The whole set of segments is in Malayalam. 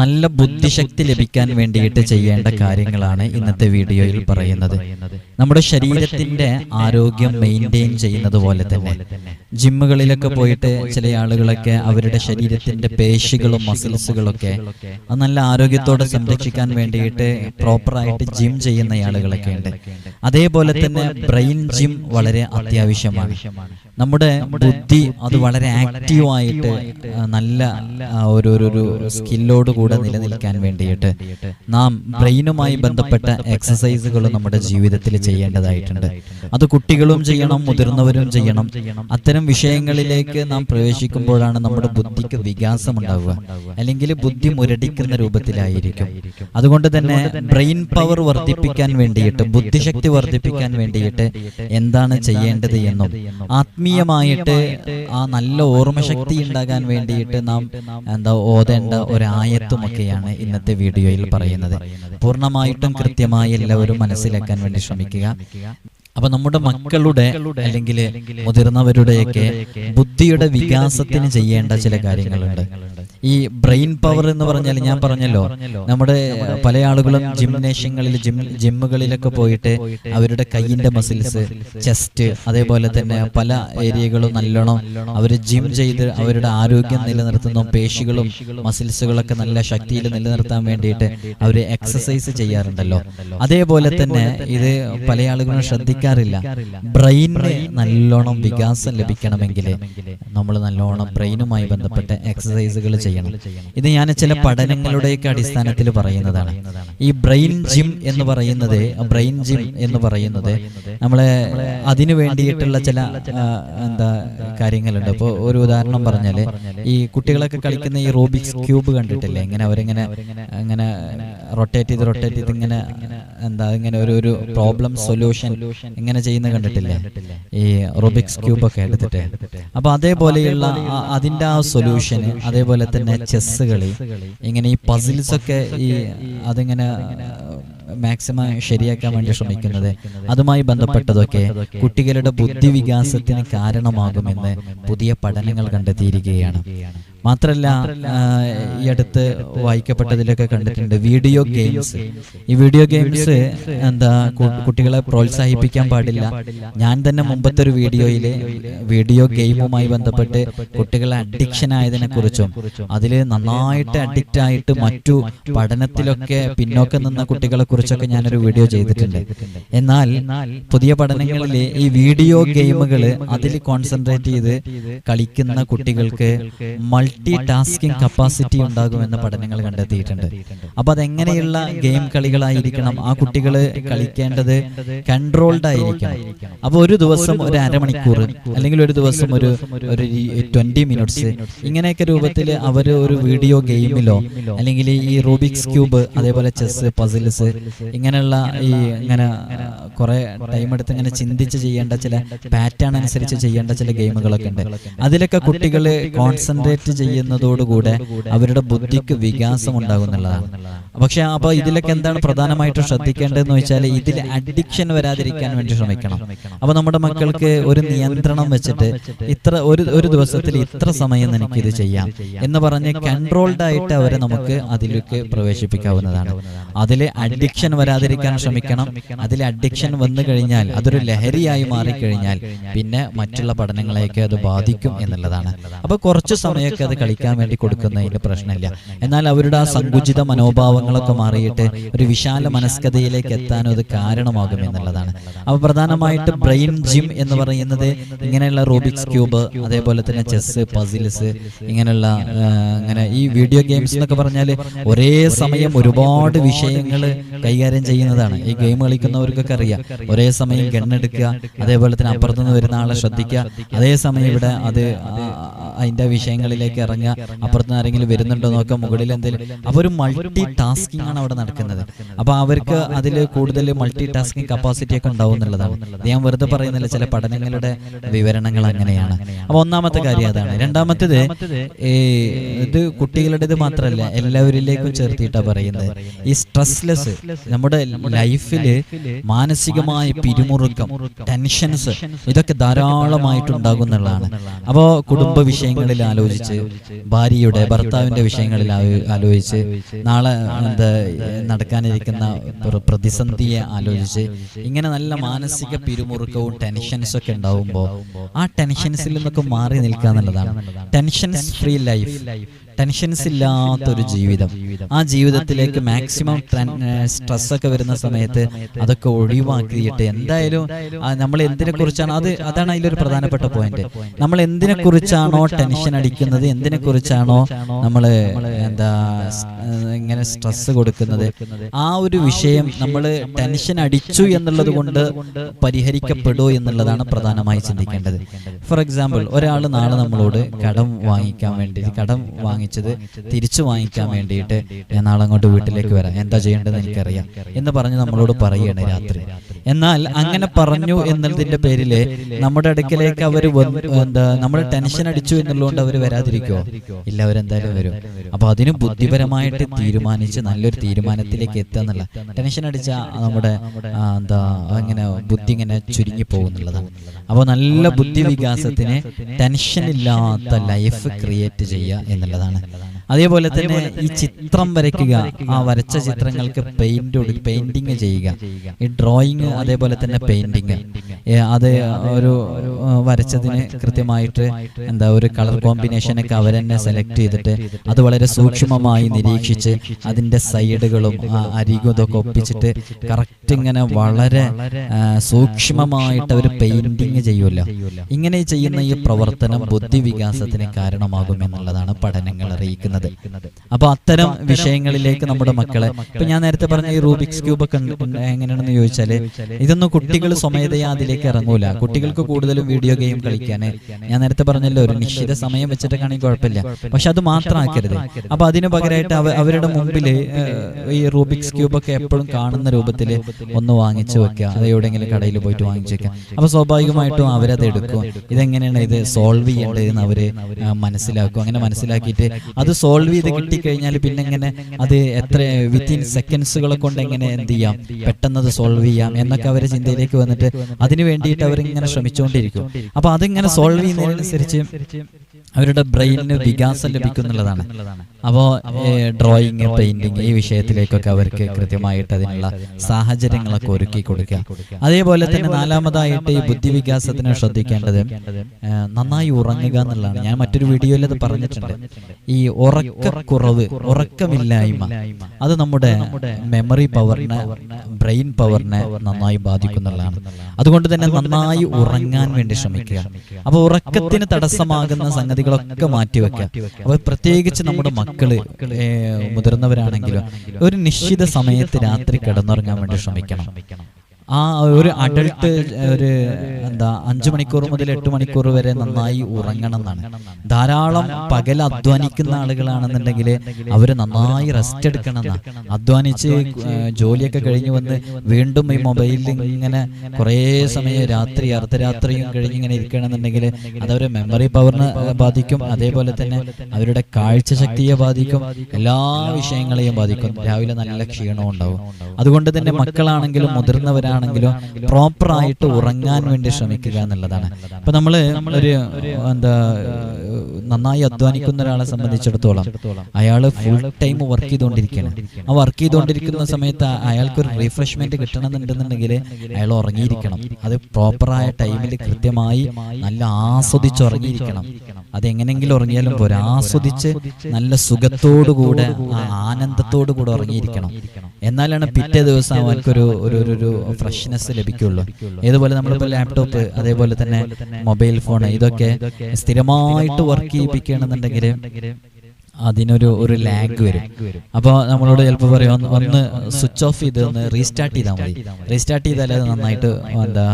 നല്ല ബുദ്ധിശക്തി ലഭിക്കാൻ വേണ്ടിയിട്ട് ചെയ്യേണ്ട കാര്യങ്ങളാണ് ഇന്നത്തെ വീഡിയോയിൽ പറയുന്നത്. നമ്മുടെ ശരീരത്തിന്റെ ആരോഗ്യം മെയിന്റെയിൻ ചെയ്യുന്നത് പോലെ തന്നെ. ജിമ്മുകളിലൊക്കെ പോയിട്ട് ചില ആളുകളൊക്കെ അവരുടെ ശരീരത്തിന്റെ പേശികളും മസിൽസുകളൊക്കെ നല്ല ആരോഗ്യത്തോടെ സംരക്ഷിക്കാൻ വേണ്ടിയിട്ട് പ്രോപ്പറായിട്ട് ജിം ചെയ്യുന്ന ആളുകളൊക്കെ ഉണ്ട്. അതേപോലെ തന്നെ ബ്രെയിൻ ജിം വളരെ അത്യാവശ്യമാണ്. നമ്മുടെ ബുദ്ധി അത് വളരെ ആക്റ്റീവായിട്ട് നല്ല ഒരു ഒരു സ്കില്ലോട് കൂടെ നിലനിൽക്കാൻ വേണ്ടിയിട്ട് നാം ബ്രെയിനുമായി ബന്ധപ്പെട്ട എക്സസൈസുകൾ നമ്മുടെ ജീവിതത്തിൽ ചെയ്യേണ്ടതായിട്ടുണ്ട്. അത് കുട്ടികളും ചെയ്യണം മുതിർന്നവരും ചെയ്യണം. അത്തരം വിഷയങ്ങളിലേക്ക് നാം പ്രവേശിക്കുമ്പോഴാണ് നമ്മുടെ ബുദ്ധിക്ക് വികാസം ഉണ്ടാവുക അല്ലെങ്കിൽ ബുദ്ധി മുരടിക്കുന്ന രൂപത്തിലായിരിക്കും. അതുകൊണ്ട് തന്നെ ബ്രെയിൻ പവർ വർദ്ധിപ്പിക്കാൻ വേണ്ടിയിട്ട് ബുദ്ധിശക്തി വർദ്ധിപ്പിക്കാൻ വേണ്ടിയിട്ട് എന്താണ് ചെയ്യേണ്ടത് എന്നും ആത്മീയമായിട്ട് ആ നല്ല ഓർമ്മശക്തി ഉണ്ടാകാൻ വേണ്ടിയിട്ട് നാം എന്താ ഓതേണ്ട ഒരായത്തുമൊക്കെയാണ് ഇന്നത്തെ വീഡിയോയിൽ പറയുന്നത്. പൂർണമായിട്ടും കൃത്യമായി എല്ലാവരും മനസ്സിലാക്കാൻ വേണ്ടി ശ്രമിക്കുക. അപ്പൊ നമ്മുടെ മക്കളുടെ അല്ലെങ്കിൽ മുതിർന്നവരുടെയൊക്കെ ബുദ്ധിയുടെ വികാസത്തിന് ചെയ്യേണ്ട ചില കാര്യങ്ങളുണ്ട്. ഈ ബ്രെയിൻ പവർ എന്ന് പറഞ്ഞാൽ ഞാൻ പറഞ്ഞല്ലോ നമ്മുടെ പല ആളുകളും ജിംനേഷ്യങ്ങളിൽ ജിം ജിമ്മുകളിലൊക്കെ പോയിട്ട് അവരുടെ കയ്യിന്റെ മസിൽസ് ചെസ്റ്റ് അതേപോലെ തന്നെ പല ഏരിയകളും നല്ലോണം അവർ ജിം ചെയ്ത് അവരുടെ ആരോഗ്യം നിലനിർത്തുന്ന പേശികളും മസിൽസുകളൊക്കെ നല്ല ശക്തിയിൽ നിലനിർത്താൻ വേണ്ടിയിട്ട് അവർ എക്സസൈസ് ചെയ്യാറുണ്ടല്ലോ. അതേപോലെ തന്നെ ഇത് പല ആളുകളും ശ്രദ്ധിക്കാറില്ല ബ്രെയിനിന് നല്ലോണം വികാസം ലഭിക്കണമെങ്കിൽ നമ്മൾ നല്ലോണം ബ്രെയിനുമായി ബന്ധപ്പെട്ട എക്സസൈസുകൾ ചെയ്യണം. ഇത് ഞാൻ ചില പഠനങ്ങളുടെയൊക്കെ അടിസ്ഥാനത്തിൽ പറയുന്നതാണ്. ഈ ബ്രെയിൻ ജിം എന്ന് പറയുന്നത് ബ്രെയിൻ ജിം എന്ന് പറയുന്നത് നമ്മളെ അതിനു വേണ്ടിയിട്ടുള്ള ചില എന്താ കാര്യങ്ങളുണ്ട്. ഇപ്പോൾ ഒരു ഉദാഹരണം പറഞ്ഞാൽ ഈ കുട്ടികളൊക്കെ കളിക്കുന്ന ഈ റോബിക്സ് ക്യൂബ് കണ്ടിട്ടില്ലേ? ഇങ്ങനെ അവരിങ്ങനെ ഇങ്ങനെ റൊട്ടേറ്റ് ചെയ്ത് റൊട്ടേറ്റ് ചെയ്ത് ഇങ്ങനെ എന്താ ഇങ്ങനെ ഒരു ഒരു പ്രോബ്ലം സൊല്യൂഷൻ ഇങ്ങനെ ചെയ്യുന്ന കണ്ടിട്ടില്ലേ? ഈ റൊബിക്സ് ക്യൂബ് ഒക്കെ എടുത്തിട്ട്. അപ്പൊ അതേപോലെയുള്ള അതിന്റെ ആ സൊല്യൂഷൻ അതേപോലെ തന്നെ ചെസ് കളി ഇങ്ങനെ ഈ പസിൽസ് ഒക്കെ ഈ അതിങ്ങനെ മാക്സിമം ശരിയാക്കാൻ വേണ്ടി ശ്രമിക്കുന്നത്. അതുമായി ബന്ധപ്പെട്ടതൊക്കെ കുട്ടികളുടെ ബുദ്ധി വികാസത്തിന് കാരണമാകുമെന്ന് പുതിയ പഠനങ്ങൾ കണ്ടെത്തിയിരിക്കുകയാണ്. മാത്രല്ല ഈ അടുത്ത് വായിക്കപ്പെട്ടതിലൊക്കെ കണ്ടിട്ടുണ്ട് വീഡിയോ ഗെയിംസ് ഈ വീഡിയോ ഗെയിംസ് എന്താ കുട്ടികളെ പ്രോത്സാഹിപ്പിക്കാൻ പാടില്ല. ഞാൻ തന്നെ മുമ്പത്തെ ഒരു വീഡിയോയിൽ വീഡിയോ ഗെയിമുമായി ബന്ധപ്പെട്ട് കുട്ടികളെ അഡിക്ഷൻ ആയതിനെ കുറിച്ചും അതിൽ നന്നായിട്ട് അഡിക്റ്റ് ആയിട്ട് മറ്റു പഠനത്തിലൊക്കെ പിന്നോക്കം നിന്ന കുട്ടികളെ കുറിച്ചൊക്കെ ഞാനൊരു വീഡിയോ ചെയ്തിട്ടുണ്ട്. എന്നാൽ പുതിയ പഠനങ്ങളിൽ ഈ വീഡിയോ ഗെയിമുകൾ അതിൽ കോൺസെൻട്രേറ്റ് ചെയ്ത് കളിക്കുന്ന കുട്ടികൾക്ക് മൾട്ടി ടാസ്കിംഗ് കപ്പാസിറ്റി ഉണ്ടാകുമെന്ന് പഠനങ്ങൾ കണ്ടെത്തിയിട്ടുണ്ട്. അപ്പൊ അതെങ്ങനെയുള്ള ഗെയിം കളികളായിരിക്കണം ആ കുട്ടികൾ കളിക്കേണ്ടത് കൺട്രോൾഡ് ആയിരിക്കണം. അപ്പൊ ഒരു ദിവസം ഒരു അരമണിക്കൂർ അല്ലെങ്കിൽ ഒരു ദിവസം ഒരു ഒരു ട്വന്റി മിനിറ്റ്സ് ഇങ്ങനെയൊക്കെ രൂപത്തിൽ അവർ ഒരു വീഡിയോ ഗെയിമിലോ അല്ലെങ്കിൽ ഈ റൂബിക്സ് ക്യൂബ് അതേപോലെ ചെസ് പസിൽസ് ഇങ്ങനെയുള്ള ഈ ഇങ്ങനെ കുറെ ടൈം എടുത്ത് ഇങ്ങനെ ചിന്തിച്ച് ചെയ്യേണ്ട ചില പാറ്റേൺ അനുസരിച്ച് ചെയ്യേണ്ട ചില ഗെയിമുകളൊക്കെ ഉണ്ട്. അതിലൊക്കെ കുട്ടികൾ കോൺസെൻട്രേറ്റ് ചെയ്യുന്നതോടുകൂടെ അവരുടെ ബുദ്ധിക്ക് വികാസം ഉണ്ടാകുന്നുള്ളതാണ്. പക്ഷെ അപ്പൊ ഇതിലൊക്കെ എന്താണ് പ്രധാനമായിട്ടും ശ്രദ്ധിക്കേണ്ടതെന്ന് വെച്ചാൽ ഇതിൽ അഡിക്ഷൻ വരാതിരിക്കാൻ വേണ്ടി ശ്രമിക്കണം. അപ്പൊ നമ്മുടെ മക്കൾക്ക് ഒരു നിയന്ത്രണം വെച്ചിട്ട് ഇത്ര ഒരു ഒരു ദിവസത്തിൽ ഇത്ര സമയം എനിക്ക് ഇത് ചെയ്യാം എന്ന് പറഞ്ഞ് കൺട്രോൾഡ് ആയിട്ട് അവരെ നമുക്ക് അതിലേക്ക് പ്രവേശിപ്പിക്കാവുന്നതാണ്. അതിലെ അഡിക്ഷൻ വരാതിരിക്കാൻ ശ്രമിക്കണം. അതിൽ അഡിക്ഷൻ വന്നു കഴിഞ്ഞാൽ അതൊരു ലഹരിയായി മാറിക്കഴിഞ്ഞാൽ പിന്നെ മറ്റുള്ള പഠനങ്ങളെയൊക്കെ അത് ബാധിക്കും എന്നുള്ളതാണ്. അപ്പൊ കുറച്ച് സമയമൊക്കെ അത് കളിക്കാൻ വേണ്ടി കൊടുക്കുന്നതിന് പ്രശ്നമില്ല. എന്നാൽ അവരുടെ ആ സങ്കുചിത മനോഭാവങ്ങളൊക്കെ മാറിയിട്ട് ഒരു വിശാല മനസ്കതയിലേക്ക് എത്താനും അത് കാരണമാകും എന്നുള്ളതാണ്. അപ്പൊ പ്രധാനമായിട്ട് ബ്രെയിൻ ജിം എന്ന് പറയുന്നത് ഇങ്ങനെയുള്ള റൂബിക്സ് ക്യൂബ് അതേപോലെ തന്നെ ചെസ് പസിൽസ് ഇങ്ങനെയുള്ള അങ്ങനെ ഈ വീഡിയോ ഗെയിംസ് എന്നൊക്കെ പറഞ്ഞാൽ ഒരേ സമയം ഒരുപാട് വിഷയങ്ങൾ കൈകാര്യം ചെയ്യുന്നതാണ്. ഈ ഗെയിം കളിക്കുന്നവർക്കൊക്കെ അറിയാം. ഒരേ സമയം ഗണ്ണെടുക്കുക അതേപോലെ തന്നെ അപ്പുറത്തുനിന്ന് വരുന്ന ആളെ ശ്രദ്ധിക്കുക. അതേ സമയം ഇവിടെ അത് അതിന്റെ വിഷയങ്ങളിലേക്ക് ഇറങ്ങുക. അപ്പുറത്തുനിന്ന് ആരെങ്കിലും വരുന്നുണ്ടോ നോക്കുക. മുകളിൽ എന്തെങ്കിലും അപ്പൊ ഒരു മൾട്ടി ടാസ്കിംഗ് ആണ് അവിടെ നടക്കുന്നത്. അപ്പൊ അവർക്ക് അതിൽ കൂടുതൽ മൾട്ടി ടാസ്കിംഗ് കപ്പാസിറ്റി ഒക്കെ ഉണ്ടാവും എന്നുള്ളതാണ്. ഞാൻ വെറുതെ പറയുന്നില്ല. ചില പഠനങ്ങളുടെ വിവരണങ്ങൾ അങ്ങനെയാണ്. അപ്പൊ ഒന്നാമത്തെ കാര്യം അതാണ്. രണ്ടാമത്തേത് ഈ ഇത് കുട്ടികളുടേത് മാത്രമല്ല എല്ലാവരിലേക്കും ചേർത്തിട്ടാ പറയുന്നത്. ഈ സ്ട്രെസ്ലെസ് നമ്മുടെ ലൈഫിൽ മാനസികമായ പിരിമുറുക്കം ടെൻഷൻസ് ഇതൊക്കെ ധാരാളമായിട്ട് എന്നുള്ളതാണ് അപ്പോൾ കുടുംബ വിഷയം വിഷയങ്ങളിൽ ആലോചിച്ച് ഭാര്യയുടെ ഭർത്താവിന്റെ വിഷയങ്ങളിൽ ആലോചിച്ച് നാളെ എന്താ നടക്കാനിരിക്കുന്ന പ്ര- പ്രതിസന്ധിയെ ആലോചിച്ച് ഇങ്ങനെ നല്ല മാനസിക പിരിമുറുക്കവും ടെൻഷൻസ് ഒക്കെ ഉണ്ടാവുമ്പോൾ ആ ടെൻഷൻസിൽ നിന്നൊക്കെ മാറി നിൽക്കുക എന്നുള്ളതാണ് ടെൻഷൻസ് ഫ്രീ ലൈഫ്. ടെൻഷൻസ് ഇല്ലാത്തൊരു ജീവിതം. ആ ജീവിതത്തിലേക്ക് മാക്സിമം സ്ട്രെസ് ഒക്കെ വരുന്ന സമയത്ത് അതൊക്കെ ഒഴിവാക്കിയിട്ട് എന്തായാലും നമ്മൾ എന്തിനെ കുറിച്ചാണ് അത് അതാണ് അതിലൊരു പ്രധാനപ്പെട്ട പോയിന്റ് നമ്മൾ എന്തിനെ കുറിച്ചാണോ ടെൻഷൻ അടിക്കുന്നത് എന്തിനെ കുറിച്ചാണോ നമ്മൾ എന്താ ഇങ്ങനെ സ്ട്രെസ് കൊടുക്കുന്നത്. ആ ഒരു വിഷയം നമ്മൾ ടെൻഷൻ അടിച്ചു എന്നുള്ളത് കൊണ്ട് പരിഹരിക്കപ്പെടുമോ എന്നുള്ളതാണ് പ്രധാനമായി ചിന്തിക്കേണ്ടത്. ഫോർ എക്സാമ്പിൾ ഒരാൾ നാളെ നമ്മളോട് കടം വാങ്ങിക്കാൻ വേണ്ടി കടം വാങ്ങിച്ചത് തിരിച്ചു വാങ്ങിക്കാൻ വേണ്ടിയിട്ട് ഞാൻ നാളെ അങ്ങോട്ട് വീട്ടിലേക്ക് വരാം. എന്താ ചെയ്യേണ്ടത് എനിക്കറിയാം. എന്ന് പറഞ്ഞ് നമ്മളോട് പറയുകയാണ് രാത്രി. എന്നാൽ അങ്ങനെ പറഞ്ഞു എന്നതിന്റെ പേരിൽ നമ്മുടെ അടുക്കലേക്ക് അവർ എന്താ നമ്മൾ ടെൻഷൻ അടിച്ചു എന്നുള്ളതുകൊണ്ട് അവർ വരാതിരിക്കുമോ ഇല്ല അവരെന്തായാലും വരും. അപ്പൊ അതിന് ബുദ്ധിപരമായിട്ട് തീരുമാനിച്ച് നല്ലൊരു തീരുമാനത്തിലേക്ക് എത്തുക എന്നുള്ള ടെൻഷൻ അടിച്ച നമ്മുടെ എന്താ അങ്ങനെ ബുദ്ധി ഇങ്ങനെ ചുരുങ്ങി പോകുന്നുള്ളതാണ്. അപ്പോൾ നല്ല ബുദ്ധി വികാസത്തിന് ടെൻഷൻ ഇല്ലാത്ത ലൈഫ് ക്രിയേറ്റ് ചെയ്യുക എന്നുള്ളതാണ് Vale. അതേപോലെ തന്നെ ഈ ചിത്രം വരയ്ക്കുക ആ വരച്ച ചിത്രങ്ങൾക്ക് പെയിന്റ് പെയിന്റിങ് ചെയ്യുക. ഈ ഡ്രോയിങ് അതേപോലെ തന്നെ പെയിന്റിങ് അത് ഒരു വരച്ചതിന് കൃത്യമായിട്ട് എന്താ ഒരു കളർ കോമ്പിനേഷനൊക്കെ അവരെന്നെ സെലക്ട് ചെയ്തിട്ട് അത് വളരെ സൂക്ഷ്മമായി നിരീക്ഷിച്ച് അതിന്റെ സൈഡുകളും ആ അരികും ഇതൊക്കെ ഒപ്പിച്ചിട്ട് കറക്റ്റ് ഇങ്ങനെ വളരെ സൂക്ഷ്മമായിട്ട് അവർ പെയിന്റിങ് ചെയ്യുമല്ലോ. ഇങ്ങനെ ചെയ്യുന്ന ഈ പ്രവർത്തനം ബുദ്ധി വികാസത്തിന് കാരണമാകും എന്നുള്ളതാണ് പഠനങ്ങൾ അറിയിക്കുന്നത്. അപ്പൊ അത്തരം വിഷയങ്ങളിലേക്ക് നമ്മുടെ മക്കളെ ഇപ്പൊ ഞാൻ നേരത്തെ പറഞ്ഞ ഈ റൂബിക്സ് ക്യൂബ് ഒക്കെ എങ്ങനെയാണെന്ന് ചോദിച്ചാൽ ഇതൊന്നും കുട്ടികൾ സ്വമേധയാ അതിലേക്ക് ഇറങ്ങൂല. കുട്ടികൾക്ക് കൂടുതലും വീഡിയോ ഗെയിം കളിക്കാന്. ഞാൻ നേരത്തെ പറഞ്ഞല്ലോ ഒരു നിശ്ചിത സമയം വെച്ചിട്ടൊക്കെയാണെങ്കിൽ കുഴപ്പമില്ല. പക്ഷെ അത് മാത്രമാക്കരുത് അപ്പൊ അതിന് പകരമായിട്ട് അവരുടെ മുമ്പിൽ ഈ റൂബിക്സ് ക്യൂബ് ഒക്കെ എപ്പോഴും കാണുന്ന രൂപത്തിൽ ഒന്ന് വാങ്ങിച്ചു വെക്കുക. അത് എവിടെയെങ്കിലും കടയിൽ പോയിട്ട് വാങ്ങിച്ചു വെക്കുക അപ്പൊ സ്വാഭാവികമായിട്ടും അവരത് എടുക്കും. ഇതെങ്ങനെയാണ് ഇത് സോൾവ് ചെയ്യേണ്ടതെന്ന് അവർ മനസ്സിലാക്കും അങ്ങനെ മനസ്സിലാക്കിയിട്ട് അത് സോൾവ് ചെയ്ത് കിട്ടിക്കഴിഞ്ഞാൽ പിന്നെ എങ്ങനെ അത് എത്ര വിത്തിൻ സെക്കൻഡ്സുകളെ കൊണ്ട് എങ്ങനെ എന്ത് ചെയ്യാം? പെട്ടെന്ന് അത് സോൾവ് ചെയ്യാം. എന്നൊക്കെ അവരെ ചിന്തയിലേക്ക് വന്നിട്ട് അതിന് വേണ്ടിയിട്ട് അവരിങ്ങനെ ശ്രമിച്ചുകൊണ്ടിരിക്കും. അപ്പൊ അതിങ്ങനെ സോൾവ് ചെയ്യുന്നതിനനുസരിച്ച് അവരുടെ ബ്രെയിനിന് വികാസം ലഭിക്കുന്നുള്ളതാണ് അപ്പോൾ ഡ്രോയിങ് പെയിന്റിങ് ഈ വിഷയത്തിലേക്കൊക്കെ അവർക്ക് കൃത്യമായിട്ട് അതിനുള്ള സാഹചര്യങ്ങളൊക്കെ ഒരുക്കി കൊടുക്കുക. അതേപോലെ തന്നെ നാലാമതായിട്ട് ഈ ബുദ്ധി വികാസത്തിന് ശ്രദ്ധിക്കേണ്ടത് നന്നായി ഉറങ്ങുക എന്നുള്ളതാണ്. ഞാൻ മറ്റൊരു വീഡിയോയിൽ അത് പറഞ്ഞിട്ടുണ്ട്. ഈ ഉറക്കക്കുറവ് ഉറക്കമില്ലായ്മ. അത് നമ്മുടെ മെമ്മറി പവറിനെ ബ്രെയിൻ പവറിനെ നന്നായി ബാധിക്കുന്നുള്ളതാണ് അതുകൊണ്ട് തന്നെ നന്നായി ഉറങ്ങാൻ വേണ്ടി ശ്രമിക്കുക. അപ്പോൾ ഉറക്കത്തിന് തടസ്സമാകുന്ന സംഗതികളൊക്കെ മാറ്റിവെക്കുക. അപ്പോൾ പ്രത്യേകിച്ച് നമ്മുടെ മക്കൾ മുതിർന്നവരാണെങ്കിലും ഒരു നിശ്ചിത സമയത്ത് രാത്രി കിടന്നുറങ്ങാൻ വേണ്ടി ശ്രമിക്കണം. ആ ഒരു അഡൾട്ട് ഒരു എന്താ അഞ്ചു മണിക്കൂർ മുതൽ എട്ട് മണിക്കൂർ വരെ നന്നായി ഉറങ്ങണം എന്നാണ്. ധാരാളം പകൽ അധ്വാനിക്കുന്ന ആളുകളാണെന്നുണ്ടെങ്കിൽ അവർ നന്നായി റെസ്റ്റ് എടുക്കണം എന്നാ അധ്വാനിച്ച് ജോലിയൊക്കെ കഴിഞ്ഞ് വന്ന് വീണ്ടും ഈ മൊബൈലിൽ ഇങ്ങനെ കുറേ സമയം രാത്രി അർദ്ധരാത്രിയും കഴിഞ്ഞ് ഇങ്ങനെ ഇരിക്കണമെന്നുണ്ടെങ്കിൽ അതവരെ മെമ്മറി പവറിനെ ബാധിക്കും. അതേപോലെ തന്നെ അവരുടെ കാഴ്ച ശക്തിയെ ബാധിക്കും. എല്ലാ വിഷയങ്ങളെയും ബാധിക്കും. രാവിലെ നല്ല ക്ഷീണവും ഉണ്ടാവും. അതുകൊണ്ട് തന്നെ മക്കളാണെങ്കിലും മുതിർന്നവരാണെങ്കിലും പ്രോപ്പറായിട്ട് ഉറങ്ങാൻ വേണ്ടി ശ്രമിക്കുക എന്നുള്ളതാണ്. ഇപ്പൊ നമ്മൾ ഒരു എന്താ നന്നായി അധ്വാനിക്കുന്ന ഒരാളെ സംബന്ധിച്ചിടത്തോളം അയാൾ ഫുൾ ടൈം വർക്ക് ചെയ്തുകൊണ്ടിരിക്കുകയാണ്. ആ വർക്ക് ചെയ്തുകൊണ്ടിരിക്കുന്ന സമയത്ത് അയാൾക്ക് ഒരു റിഫ്രഷ്മെന്റ് കിട്ടണമെന്നുണ്ടെന്നുണ്ടെങ്കിൽ അയാൾ ഉറങ്ങിയിരിക്കണം. അത് പ്രോപ്പറായ ടൈമിൽ കൃത്യമായി നല്ല ആസ്വദിച്ച് ഉറങ്ങിയിരിക്കണം. അത് എങ്ങനെങ്കിലും ഉറങ്ങിയാലും പോരാ. ആസ്വദിച്ച് നല്ല സുഖത്തോടുകൂടെ ആ ആനന്ദത്തോടു കൂടെ ഉറങ്ങിയിരിക്കണം. എന്നാലാണ് പിറ്റേ ദിവസം അവൻക്കൊരു ഒരു ഒരു ഒരു ഫ്രഷ്നെസ് ലഭിക്കുള്ളൂ. ഏതുപോലെ നമ്മളിപ്പോൾ ലാപ്ടോപ്പ് അതേപോലെ തന്നെ മൊബൈൽ ഫോൺ ഇതൊക്കെ സ്ഥിരമായിട്ട് വർക്ക് ചെയ്യിപ്പിക്കുകയാണെന്നുണ്ടെങ്കിൽ അതിനൊരു ഒരു ലാഗ് വരും. അപ്പോൾ നമ്മളോട് ചിലപ്പോൾ പറയും ഒന്ന് സ്വിച്ച് ഓഫ് ചെയ്ത് ഒന്ന് റീസ്റ്റാർട്ട് ചെയ്താൽ മതി. റീസ്റ്റാർട്ട് ചെയ്താലേ അത് നന്നായിട്ട് എന്താ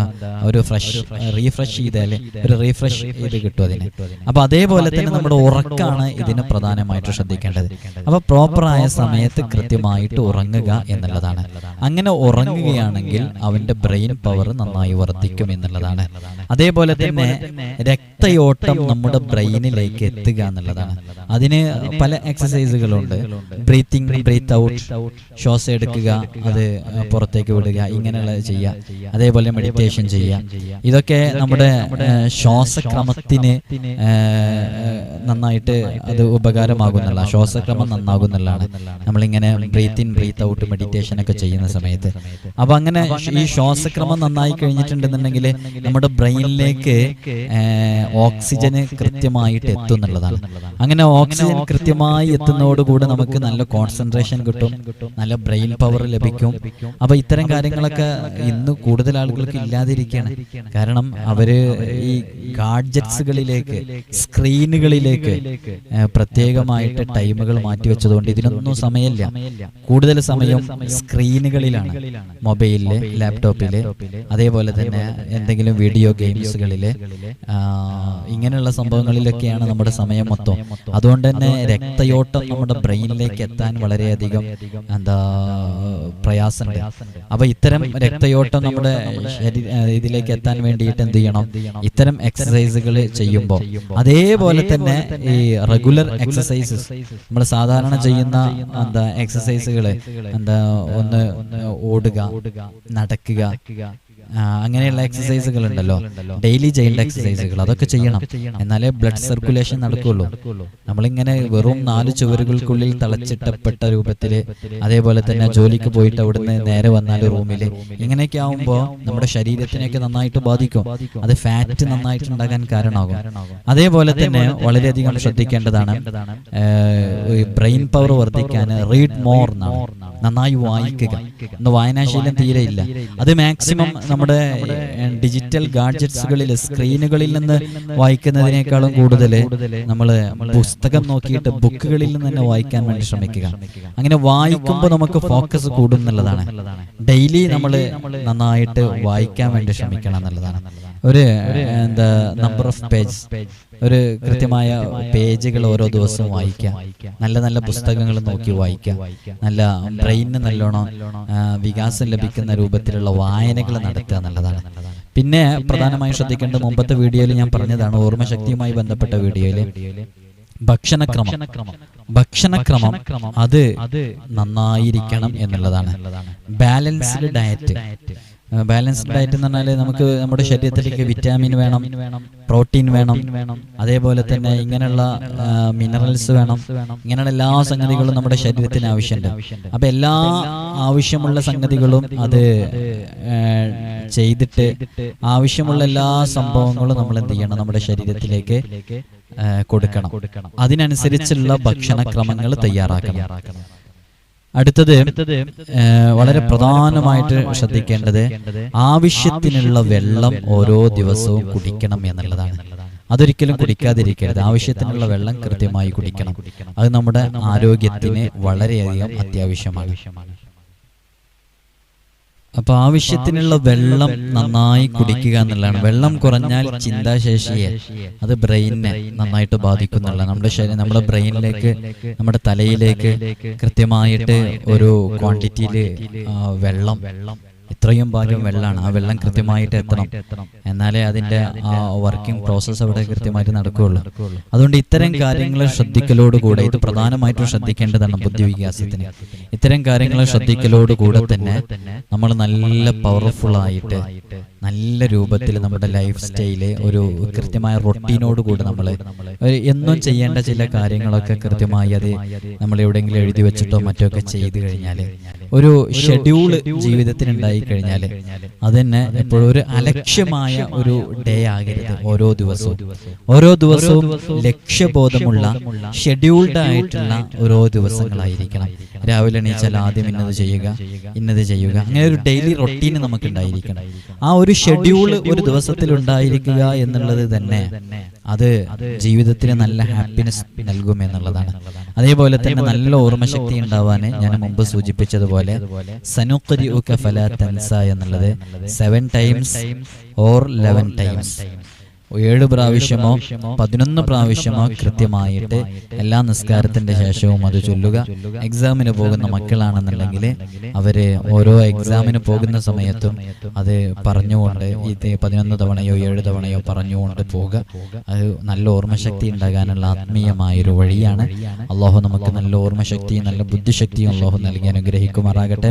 ഒരു ഫ്രഷ് റീഫ്രഷ് ചെയ്താൽ ഒരു റീഫ്രഷ് ചെയ്ത് കിട്ടും അതിന്. അപ്പോൾ അതേപോലെ തന്നെ നമ്മുടെ ഉറക്കാണ് ഇതിന് പ്രധാനമായിട്ട് ശ്രദ്ധിക്കേണ്ടത്. അപ്പോൾ പ്രോപ്പറായ സമയത്ത് കൃത്യമായിട്ട് ഉറങ്ങുക എന്നുള്ളതാണ്. അങ്ങനെ ഉറങ്ങുകയാണെങ്കിൽ അവന്റെ ബ്രെയിൻ പവർ നന്നായി വർദ്ധിക്കും എന്നുള്ളതാണ്. അതേപോലെ തന്നെ രക്തയോട്ടം നമ്മുടെ ബ്രെയിനിലേക്ക് എത്തുക എന്നുള്ളതാണ്. അതിന് പല എക്സസൈസുകളുണ്ട് ബ്രീത്തിങ് ബ്രീത്ത് ഔട്ട് ശ്വാസം എടുക്കുക അത് പുറത്തേക്ക് വിടുക ഇങ്ങനെയുള്ള ചെയ്യുക അതേപോലെ മെഡിറ്റേഷൻ ചെയ്യുക ഇതൊക്കെ നമ്മുടെ ശ്വാസക്രമത്തിന് നന്നായിട്ട് അത് ഉപകാരമാകുന്നുള്ള ശ്വാസക്രമം നന്നാകുന്നുള്ളതാണ് നമ്മളിങ്ങനെ breathe in breathe out meditation ഒക്കെ ചെയ്യുന്ന സമയത്ത്. അപ്പൊ അങ്ങനെ ഈ ശ്വാസക്രമം നന്നായി കഴിഞ്ഞിട്ടുണ്ടെന്നുണ്ടെങ്കിൽ നമ്മുടെ ബ്രെയിനിലേക്ക് ഓക്സിജന് കൃത്യമായിട്ട് എത്തുന്നുള്ളതാണ്. അങ്ങനെ ഓക്സിജൻ കൃത്യമായി എത്തുന്നതോടുകൂടി നമുക്ക് നല്ല കോൺസെൻട്രേഷൻ കിട്ടും നല്ല ബ്രെയിൻ പവർ ലഭിക്കും. അപ്പൊ ഇത്തരം കാര്യങ്ങളൊക്കെ ഇന്ന് കൂടുതൽ ആളുകൾക്ക് ഇല്ലാതിരിക്കുകയാണ്. കാരണം അവർ ഈ ഗാഡ്ജറ്റ്സുകളിലേക്ക് സ്ക്രീനുകളിലേക്ക് പ്രത്യേകമായിട്ട് ടൈമുകൾ മാറ്റി വെച്ചതുകൊണ്ട് ഇതിനൊന്നും സമയമില്ല. കൂടുതൽ സമയം സ്ക്രീനുകളിലാണ്. മൊബൈലിൽ ലാപ്ടോപ്പിൽ അതേപോലെ തന്നെ എന്തെങ്കിലും വീഡിയോ ഗെയിംസുകളിൽ ഇങ്ങനെയുള്ള സംഭവങ്ങളിലൊക്കെയാണ് നമ്മുടെ സമയം മൊത്തം. അതുകൊണ്ട് തന്നെ രക്തയോട്ടം നമ്മുടെ ബ്രെയിനിലേക്ക് എത്താൻ വളരെയധികം എന്താ പ്രയാസമുണ്ട്. അപ്പൊ ഇത്തരം രക്തയോട്ടം നമ്മുടെ ഇതിലേക്ക് എത്താൻ വേണ്ടിയിട്ട് എന്ത് ചെയ്യണം? ഇത്തരം എക്സസൈസുകൾ ചെയ്യുമ്പോൾ. അതേപോലെ തന്നെ ഈ റെഗുലർ എക്സസൈസസ് നമ്മൾ സാധാരണ ചെയ്യുന്ന എന്താ എക്സസൈസുകൾ എന്താ ഒന്ന് ഓടുക നടക്കുക. അങ്ങനെയുള്ള എക്സസൈസുകൾ ഉണ്ടല്ലോ ഡെയിലി ചെയ്യേണ്ട എക്സസൈസുകൾ അതൊക്കെ ചെയ്യണം. എന്നാലേ ബ്ലഡ് സർക്കുലേഷൻ നടക്കുള്ളൂ. നമ്മളിങ്ങനെ വെറും നാല് ചുവരുകൾക്കുള്ളിൽ തളച്ചിട്ടപ്പെട്ട രൂപത്തിൽ അതേപോലെ തന്നെ ജോലിക്ക് പോയിട്ട് അവിടുന്ന് നേരെ വന്നാൽ റൂമിൽ ഇങ്ങനെയൊക്കെ ആവുമ്പോൾ നമ്മുടെ ശരീരത്തിനെയൊക്കെ നന്നായിട്ട് ബാധിക്കും. അത് ഫാറ്റ് നന്നായിട്ട് ഉണ്ടാകാൻ കാരണമാകും. അതേപോലെ തന്നെ വളരെയധികം ശ്രദ്ധിക്കേണ്ടതാണ് ബ്രെയിൻ പവർ വർദ്ധിക്കാൻ റീഡ് മോർ എന്നാണ്. നന്നായി വായിക്കുക. ഇന്ന് വായനാശീലം തീരെ ഇല്ല. അത് മാക്സിമം നമ്മുടെ ഡിജിറ്റൽ ഗാഡ്ജറ്റ്സുകളിൽ സ്ക്രീനുകളിൽ നിന്ന് വായിക്കുന്നതിനേക്കാളും കൂടുതൽ നമ്മൾ പുസ്തകം നോക്കിയിട്ട് ബുക്കുകളിൽ നിന്ന് തന്നെ വായിക്കാൻ വേണ്ടി ശ്രമിക്കുക. അങ്ങനെ വായിക്കുമ്പോൾ നമുക്ക് ഫോക്കസ് കൂടും എന്നുള്ളതാണ്. ഡെയിലി നമ്മൾ നന്നായിട്ട് വായിക്കാൻ വേണ്ടി ശ്രമിക്കണം എന്നുള്ളതാണ്. ഒരു എന്താ നമ്പർ ഓഫ് പേജ് ഒരു കൃത്യമായ പേജുകൾ ഓരോ ദിവസവും വായിക്കാം. നല്ല നല്ല പുസ്തകങ്ങൾ നോക്കി വായിക്കാം. നല്ല ബ്രെയിനിന് നല്ലോണം വികാസം ലഭിക്കുന്ന രൂപത്തിലുള്ള വായനകൾ നടത്തുക എന്നുള്ളതാണ്. പിന്നെ പ്രധാനമായും ശ്രദ്ധിക്കേണ്ട മുമ്പത്തെ വീഡിയോയിൽ ഞാൻ പറഞ്ഞതാണ് ഓർമ്മശക്തിയുമായി ബന്ധപ്പെട്ട വീഡിയോയിൽ ഭക്ഷണക്രമം. ഭക്ഷണക്രമം. അത് നന്നായിരിക്കണം എന്നുള്ളതാണ്. ബാലൻസ്ഡ് ഡയറ്റ് ബാലൻസ്ഡ് ഡയറ്റ് എന്ന് പറഞ്ഞാൽ നമുക്ക് നമ്മുടെ ശരീരത്തിലേക്ക് വിറ്റാമിൻ വേണം പ്രോട്ടീൻ വേണം അതേപോലെ തന്നെ ഇങ്ങനെയുള്ള മിനറൽസ് വേണം. ഇങ്ങനെയുള്ള എല്ലാ സംഗതികളും നമ്മുടെ ശരീരത്തിന് ആവശ്യമുണ്ട്. അപ്പൊ എല്ലാ ആവശ്യമുള്ള സംഗതികളും അത് ചെയ്തിട്ട് ആവശ്യമുള്ള എല്ലാ സംഭവങ്ങളും നമ്മൾ എന്ത് ചെയ്യണം നമ്മുടെ ശരീരത്തിലേക്ക് കൊടുക്കണം. കൊടുക്കണം. അതിനനുസരിച്ചുള്ള ഭക്ഷണക്രമങ്ങൾ തയ്യാറാക്കണം. അടുത്തത് വളരെ പ്രധാനമായിട്ട് ശ്രദ്ധിക്കേണ്ടത് ആവശ്യത്തിനുള്ള വെള്ളം ഓരോ ദിവസവും കുടിക്കണം എന്നുള്ളതാണ്. അതൊരിക്കലും കുടിക്കാതിരിക്കരുത്. ആവശ്യത്തിനുള്ള വെള്ളം കൃത്യമായി കുടിക്കണം. അത് നമ്മുടെ ആരോഗ്യത്തിന് വളരെയധികം അത്യാവശ്യമാണ്. അപ്പൊ ആവശ്യത്തിനുള്ള വെള്ളം നന്നായി കുടിക്കുക എന്നുള്ളതാണ്. വെള്ളം കുറഞ്ഞാൽ ചിന്താശേഷിയെ അത് ബ്രെയിനെ നന്നായിട്ട് ബാധിക്കുന്നുള്ള നമ്മുടെ ശരീരം നമ്മുടെ ബ്രെയിനിലേക്ക് നമ്മുടെ തലയിലേക്ക് കൃത്യമായിട്ട് ഒരു ക്വാണ്ടിറ്റിയിൽ വെള്ളം ഇത്രയും ഭാഗം വെള്ളമാണ്. ആ വെള്ളം കൃത്യമായിട്ട് എത്തണം. എന്നാലേ അതിന്റെ ആ വർക്കിംഗ് പ്രോസസ്സ് അവിടെ കൃത്യമായിട്ട് നടക്കുകയുള്ളൂ. അതുകൊണ്ട് ഇത്തരം കാര്യങ്ങൾ ശ്രദ്ധിക്കലോടുകൂടെ ഇത് പ്രധാനമായിട്ടും ശ്രദ്ധിക്കേണ്ടതാണ് ബുദ്ധിവികാസത്തിന്. ഇത്തരം കാര്യങ്ങൾ ശ്രദ്ധിക്കലോടുകൂടെ തന്നെ നമ്മൾ നല്ല പവർഫുൾ ആയിട്ട് നല്ല രൂപത്തിൽ നമ്മുടെ ലൈഫ് സ്റ്റൈൽ ഒരു കൃത്യമായ റൊട്ടീനോട് കൂടി നമ്മൾ എന്നും ചെയ്യേണ്ട ചില കാര്യങ്ങളൊക്കെ കൃത്യമായി അത് നമ്മൾ എവിടെയെങ്കിലും എഴുതി വെച്ചിട്ടോ മറ്റോ ഒക്കെ ചെയ്തു കഴിഞ്ഞാൽ ഒരു ഷെഡ്യൂൾ ജീവിതത്തിൽ ഉണ്ടായി കഴിഞ്ഞാൽ അത് തന്നെ എപ്പോഴും ഒരു അലക്ഷ്യമായ ഒരു ഡേ ആകരുത് ഓരോ ദിവസവും. ഓരോ ദിവസവും ലക്ഷ്യബോധമുള്ള ഷെഡ്യൂൾഡ് ആയിട്ടുള്ള ഓരോ ദിവസങ്ങളായിരിക്കണം. രാവിലെ എണീച്ചാൽ ആദ്യം ഇന്നത് ചെയ്യുക ഇന്നത് ചെയ്യുക അങ്ങനെ ഒരു ഡെയിലി റൊട്ടീൻ നമുക്ക് ഉണ്ടായിരിക്കണം ആ ഒരു ഷെഡ്യൂൾ ഒരു ദിവസത്തിൽ ഉണ്ടായിരിക്കുക എന്നുള്ളത് തന്നെ അത് ജീവിതത്തിന് നല്ല ഹാപ്പിനെസ് നൽകും എന്നുള്ളതാണ്. അതേപോലെ തന്നെ നല്ല ഓർമ്മശക്തി ഉണ്ടാവാൻ ഞാൻ മുമ്പ് സൂചിപ്പിച്ചതുപോലെ സനുക്കരി ഫല തൻസ എന്നുള്ളത് seven times or eleven times ഏഴ് പ്രാവശ്യമോ പതിനൊന്ന് പ്രാവശ്യമോ കൃത്യമായിട്ട് എല്ലാ നിസ്കാരത്തിന്റെ ശേഷവും അത് ചൊല്ലുക. എക്സാമിന് പോകുന്ന മക്കളാണെന്നുണ്ടെങ്കിൽ അവർ ഓരോ എക്സാമിന് പോകുന്ന സമയത്തും അത് പറഞ്ഞുകൊണ്ട് ഈ പതിനൊന്ന് തവണയോ ഏഴ് തവണയോ പറഞ്ഞുകൊണ്ട് പോവുക അത് നല്ല ഓർമ്മശക്തി ഉണ്ടാകാനുള്ള ആത്മീയമായൊരു വഴിയാണ്. അള്ളാഹു നമുക്ക് നല്ല ഓർമ്മശക്തിയും നല്ല ബുദ്ധിശക്തിയും അള്ളാഹു നൽകി അനുഗ്രഹിക്കുമാറാകട്ടെ.